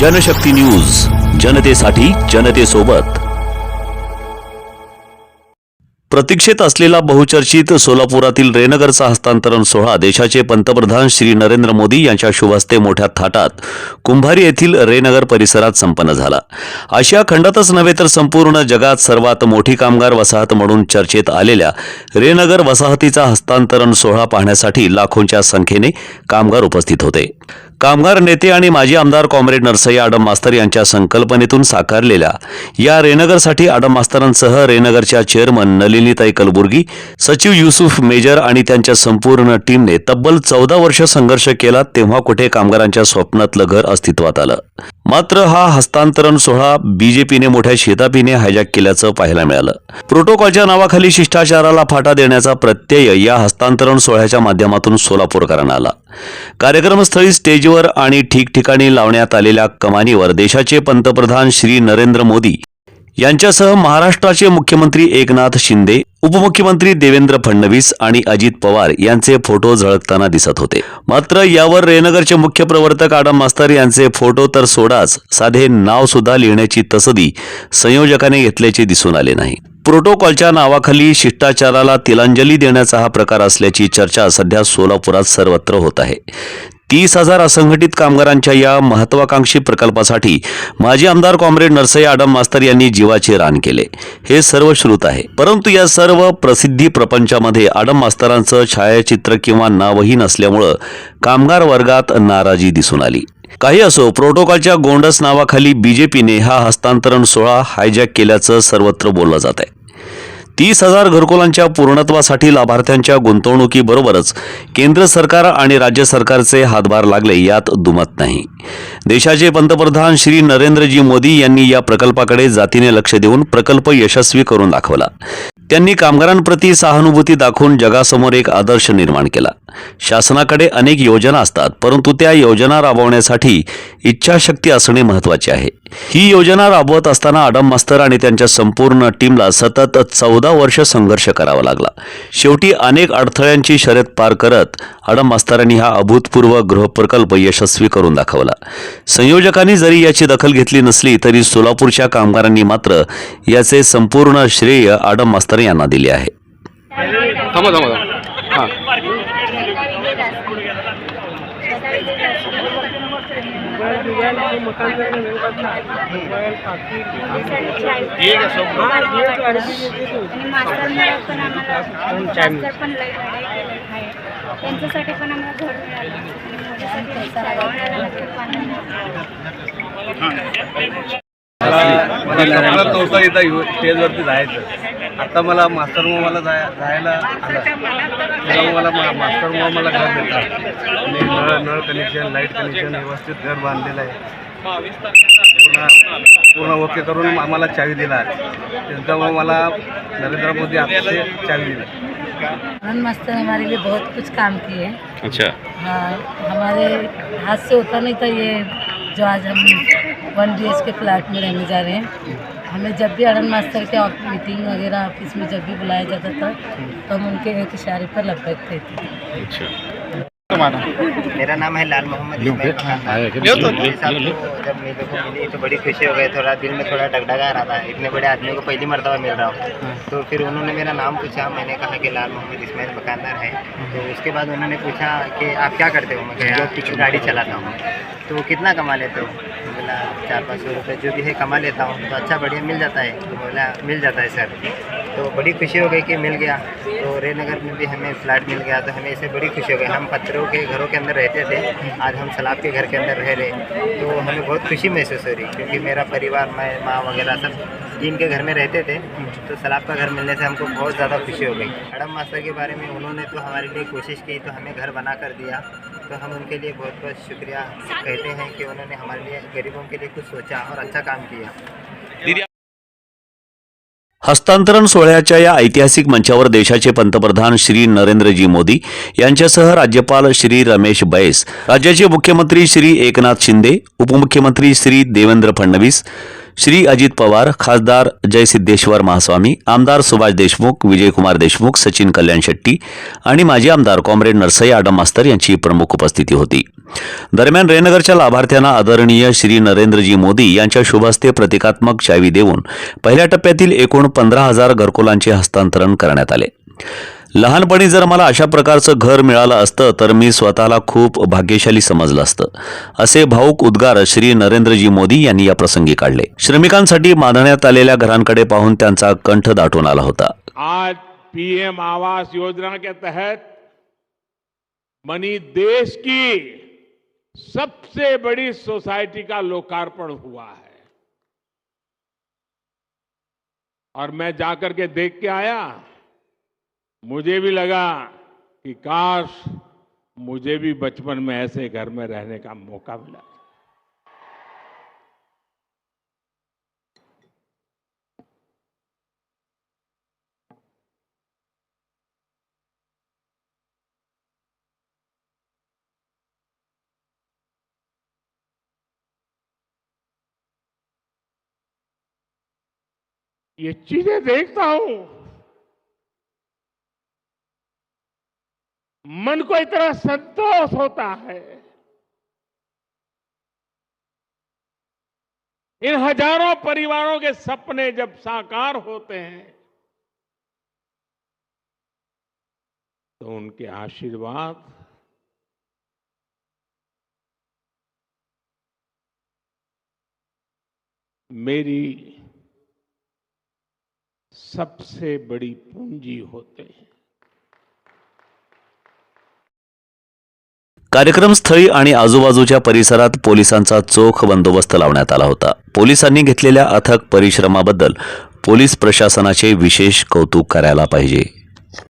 Janshakti news जनतेसाठी जनतेसोबत. प्रतीक्षेत असलेला बहुचर्चित सोलापुरातील रेनगरचा हस्तांतरण सोहळा देशाचे पंतप्रधान श्री नरेंद्र मोदी यांच्या शुभहस्ते मोठ्या थाटात कुंभारी येथील रेनगर परिसरात संपन्न झाला. आशिया खंडातच नव्हे तर संपूर्ण जगात सर्वात मोठी कामगार वसाहत म्हणून चर्चेत आलेल्या रेनगर वसाहतीचा हस्तांतरण सोहळा पाहण्यासाठी लाखोंच्या संख्येने कामगार उपस्थित होते. कामगार नेते आणि माजी आमदार कॉम्रेड नरसय्या आडम मास्तर यांच्या संकल्पनेतून साकारलेल्या या रेनगरसाठी आडम मास्तरांसह रेनगरच्या चेअरमन नलिनीताई कलबुर्गी सचिव युसुफ मेजर आणि त्यांच्या संपूर्ण टीमने तब्बल चौदा वर्ष संघर्ष केला तेव्हा कुठे कामगारांच्या स्वप्नातलं घर अस्तित्वात आलं. मात्र हा हस्तांतरण सोहळा बीजेपीने मोठ्या शेतापीने हायजॅक केल्याचं पाहायला मिळालं. प्रोटोकॉलच्या नावाखाली शिष्टाचाराला फाटा देण्याचा प्रत्यय या हस्तांतरण सोहळ्याच्या माध्यमातून सोलापूरकरांना आला. कार्यक्रमस्थळी स्टेजवर आणि ठिकठिकाणी लावण्यात आलेल्या कमानीवर देशाचे पंतप्रधान श्री नरेंद्र मोदी यांच्यासह महाराष्ट्राचे मुख्यमंत्री एकनाथ शिंदे उपमुख्यमंत्री देवेंद्र फडणवीस आणि अजित पवार यांचे फोटो झळकताना दिसत होते. मात्र यावर रेनगरचे मुख्य प्रवर्तक आडम मास्तर यांचे फोटो तर सोडाच साधे नाव सुद्धा लिहिण्याची तसदी संयोजकाने घेतल्याचे दिसून आले नाही. प्रोटोकॉलच्या नावाखाली शिष्टाचाराला तिलांजली देण्याचा हा प्रकार असल्याची चर्चा सध्या सोलापुरात सर्वत्र होत आहे. तीस हजार असंघटित कामगारांच्या या महत्वाकांक्षी प्रकल्पासाठी माजी आमदार कॉम्रेड नरसई आडम मास्तर यांनी जीवाचे रान केले. हे सर्व श्रुत आहे. परंतु या सर्व प्रसिद्धी प्रपंचामध्ये आडम मास्तरांचं छायाचित्र किंवा नावही नसल्यामुळं कामगार वर्गात नाराजी दिसून आली. काही असो प्रोटोकॉलच्या गोंडस नावाखाली बीजेपीने हा हस्तांतरण सोहळा हायजॅक केल्याचं सर्वत्र बोललं जात आहे तीस हजार घरकुलांच्या पूर्णत्वासाठी लाभार्थ्यांच्या गुंतवणुकीबरोबरच केंद्र सरकार आणि राज्य सरकारचे हातभार लागले यात दुमत नाही. देशाचे पंतप्रधान श्री नरेंद्रजी मोदी यांनी या प्रकल्पाकडे जातीने लक्ष देऊन प्रकल्प यशस्वी करून दाखवला. त्यांनी कामगारांप्रती सहानुभूती दाखवून जगासमोर एक आदर्श निर्माण केला. शासनाकडे अनेक योजना असतात परंतु त्या योजना राबवण्यासाठी इच्छाशक्ती असणे महत्त्वाचे आहे. ही योजना राबवत असताना आडम मास्तर आणि त्यांच्या संपूर्ण टीमला सतत चौदा वर्ष संघर्ष करावा लागला. शेवटी अनेक अडथळ्यांची शर्यत पार करत आडम मास्तरांनी हा अभूतपूर्व गृहप्रकल्प यशस्वी करून दाखवला. संयोजकांनी जरी याची दखल घेतली नसली तरी सोलापूरच्या कामगारांनी मात्र याचे संपूर्ण श्रेय आडम मास्तर यांना दिले आहे. हां. त्यांच्यासाठी पण आम्हाला घर मिळालं. मला मला नव्हतं इथं येऊ स्टेजवरती जायचं. आता मला मास्टर मग मला जाय जायला आलं. तेव्हा मला मा मास्टर मला घर देतात. आणि नळ नळ कनेक्शन लाइट कनेक्शन व्यवस्थित घर बांधलेलं आहे. पूर्ण पूर्ण ओके करून आम्हाला चावी दिला. त्यांच्यामुळे मला नरेंद्र मोदी आपसे चावी दिली. मास्टर हमारे लिए बहुत कुछ काम किए अच्छा. हाँ हमारे हाथ से होता नहीं था ये जो आज हम वन बी के फ्लैट में रहने जा रहे हैं। हमें जब भी आनंद मास्टर के मीटिंग वगैरह ऑफ़िस में जब भी बुलाया जाता था तो हम उनके एक इशारे पर लपकते थे। अच्छा। मेरा नाम है लाल मोहम्मद साथ तो। जब मेरे को मिली तो बड़ी खुशी हो गई थोड़ा दिल में थोड़ा डगडगा रहा था। इतने बड़े आदमी को पहली मरतबा मिल रहा हूँ। तो फिर उन्होंने मेरा नाम पूछा मैंने कहा कि लाल मोहम्मद इस्माइल दुकानदार है। तो उसके बाद उन्होंने पूछा कि आप क्या करते हो? मैं कहा गाड़ी चलाता हूँ। तो कितना कमा लेते हो? चार पाँच सौ रुपये जो भी है कमा लेता हूँ। तो अच्छा बढ़िया मिल जाता है। तो बोला, मिल जाता है, सर। तो बड़ी खुशी हो गई कि मिल गया। तो रेनगर में भी हमें फ्लैट मिल गया। तो हमें इससे बड़ी खुशी हो गई। हम पत्थरों के घरों के अंदर रहते थे। आज हम सलाब के घर के अंदर रह रहे तो हमें बहुत खुशी महसूस हो रही क्योंकि मेरा परिवार, मैं, माँ वगैरह सब टीम के घर में रहते थे। तो सलाब का घर मिलने से हमको बहुत ज़्यादा खुशी हो गई। मैडम मास्टर के बारे में उन्होंने तो हमारे लिए कोशिश की तो हमें घर बना कर दिया। तो हम उनके लिए बहुत बहुत शुक्रिया। कहते हैं कि उन्होंने हमारे लिए गरीबों के लिए कुछ सोचा और अच्छा काम किया। हस्तांतरण सोहळ्याच्या या ऐतिहासिक मंचावर देशाचे पंतप्रधान श्री नरेंद्रजी मोदी यांच्यासह राज्यपाल श्री रमेश बैस राज्याचे मुख्यमंत्री श्री एकनाथ शिंदे उपमुख्यमंत्री श्री देवेंद्र फडणवीस श्री अजित पवार खासदार जयसिद्धेश्वर महास्वामी आमदार सुभाष देशमुख विजयकुमार देशमुख सचिन कल्याण शेट्टी आणि माजी आमदार कॉम्रेड नरसई आडम मास्तर यांची प्रमुख उपस्थिती होती. दरम्यान रेनगरच्या लाभार्थ्यांना आदरणीय श्री नरेंद्रजी मोदी यांच्या शुभहस्ते प्रतिकात्मक चावी देऊन पहिल्या टप्प्यातील एकूण पंधरा हजार घरकुलांचे हस्तांतरण करण्यात आले. लहानपणी जर मला अशा प्रकारचं घर मिळालं असतं तर मी स्वतःला खूप भाग्यशाली समजलं असतं. असे भाऊक उद्गार श्री नरेंद्रजी मोदी यांनी या प्रसंगी काढले. श्रमिकांसाठी मानण्यात आलेल्या घरांकडे पाहून त्यांचा कंठ दाटून आला होता. आज पीएम आवास योजना के तहत मनी देश की सबसे बड़ी सोसाइटी का लोकार्पण हुआ है। और मैं जाकर के देख के आया। मुझे भी लगा कि काश मुझे भी बचपन में ऐसे घर में रहने का मौका मिला। ये चीज़ें देखता हूँ। मन को इतना संतोष होता है। इन हज़ारों परिवारों के सपने जब साकार होते हैं तो उनके आशीर्वाद मेरी सबसे बड़ी पूंजी होते हैं। कार्यक्रमस्थळी आणि आजूबाजूच्या परिसरात पोलिसांचा चोख बंदोबस्त लावण्यात आला होता. पोलिसांनी घेतलेल्या अथक परिश्रमाबद्दल पोलीस प्रशासनाचे विशेष कौतुक करायला पाहिजे.